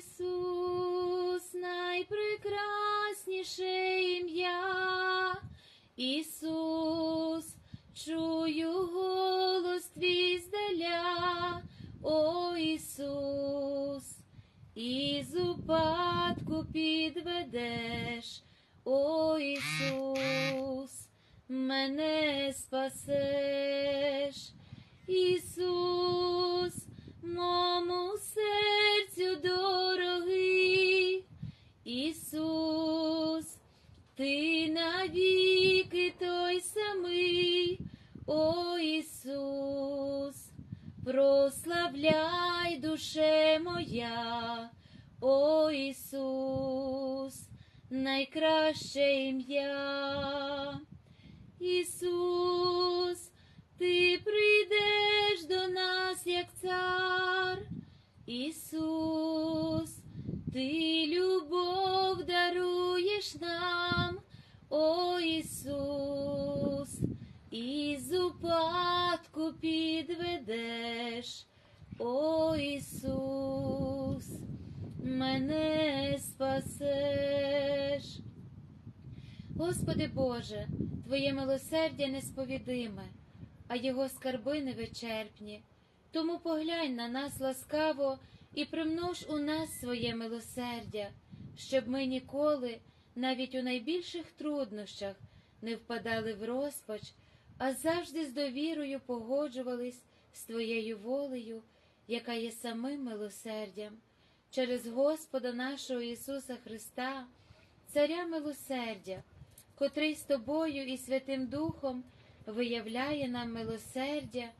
Ісус, найпрекрасніше ім'я. Ісус, чую голос твій здаля, о Ісус, із упадку підведеш, о Ісус, мене спасеш, Ісус, мому серцю дорогий, Ісус, ти навіки той самий, о Ісус, прославляй душе моя, о Ісус, найкраще ім'я. Ісус, Ісус, ти любов даруєш нам, о Ісус, із упадку підведеш, о Ісус, мене спасеш. Господи Боже, Твоє милосердя несповідиме, а Його скарби невичерпні. Тому поглянь на нас ласкаво і примнож у нас своє милосердя, щоб ми ніколи, навіть у найбільших труднощах, не впадали в розпач, а завжди з довірою погоджувались з Твоєю волею, яка є самим милосердям, через Господа нашого Ісуса Христа, Царя милосердя, котрий з Тобою і Святим Духом виявляє нам милосердя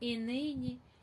і нині,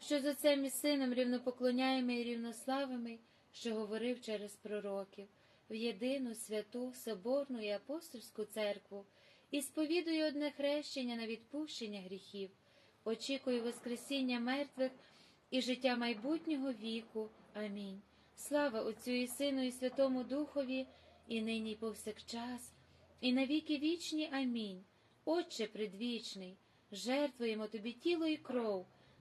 що з Отцем і Сином рівнопоклоняємо і рівнославими, що говорив через пророків, в єдину святу, соборну і апостольську церкву, і сповідую одне хрещення на відпущення гріхів, очікую Воскресіння мертвих і життя майбутнього віку. Амінь. Слава Отцю і Сину, і Святому Духові, і нині, і повсякчас і навіки вічні. Амінь. Отче предвічний, жертвуємо тобі тіло і кров,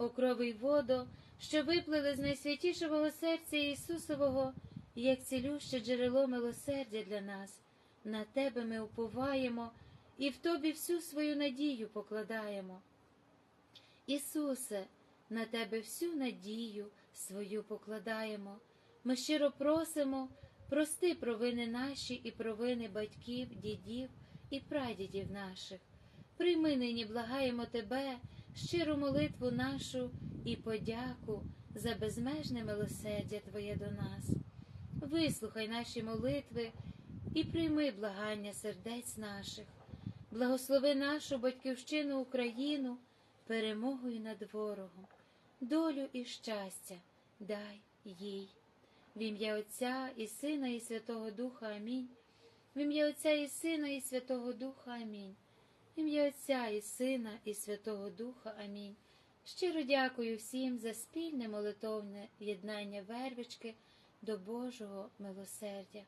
О крови й водо, що виплили з найсвятішого серця Ісусового, як цілюще джерело милосердя для нас. На Тебе ми уповаємо і в Тобі всю свою надію покладаємо. Ісусе, на Тебе всю надію свою покладаємо. Ми щиро просимо, прости провини наші і провини батьків, дідів і прадідів наших. Прийми нині, благаємо Тебе, щиру молитву нашу і подяку за безмежне милосердя Твоє до нас. Вислухай наші молитви і прийми благання сердець наших, благослови нашу батьківщину Україну перемогою над ворогом, долю і щастя дай їй. В ім'я Отця і Сина, і Святого Духа Амінь. В ім'я Отця і Сина, і Святого Духа Амінь. Ім'я Отця і Сина, і Святого Духа. Амінь. Щиро дякую всім за спільне молитовне єднання вервички до Божого милосердя.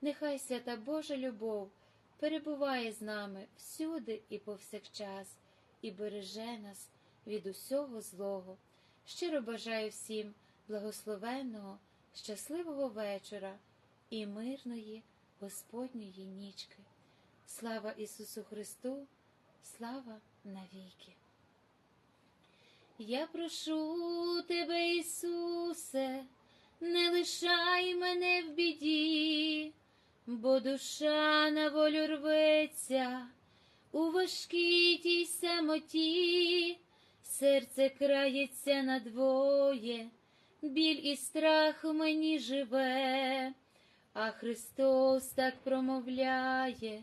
Нехай свята Божа любов перебуває з нами всюди і повсякчас, і береже нас від усього злого. Щиро бажаю всім благословенного, щасливого вечора і мирної Господньої нічки. Слава Ісусу Христу, слава навіки. Я прошу тебе, Ісусе, не лишай мене в біді, бо душа на волю рветься у важкій тій самоті, серце крається надвоє, біль і страх в мені живе, а Христос так промовляє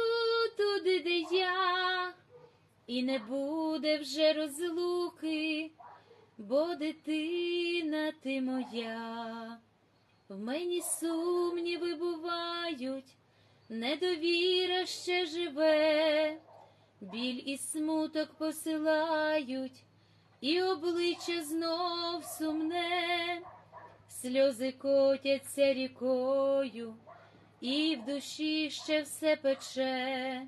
і не буде вже розлуки, бо дитина ти моя, в мені сумніви бувають, недовіра ще живе, біль і смуток посилають, і обличчя знов сумне, сльози котяться рікою, і в душі ще все пече.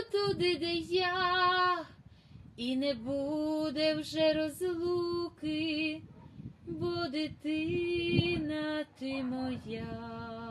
туди, де я, і не буде вже розлуки, бо дитина ти моя.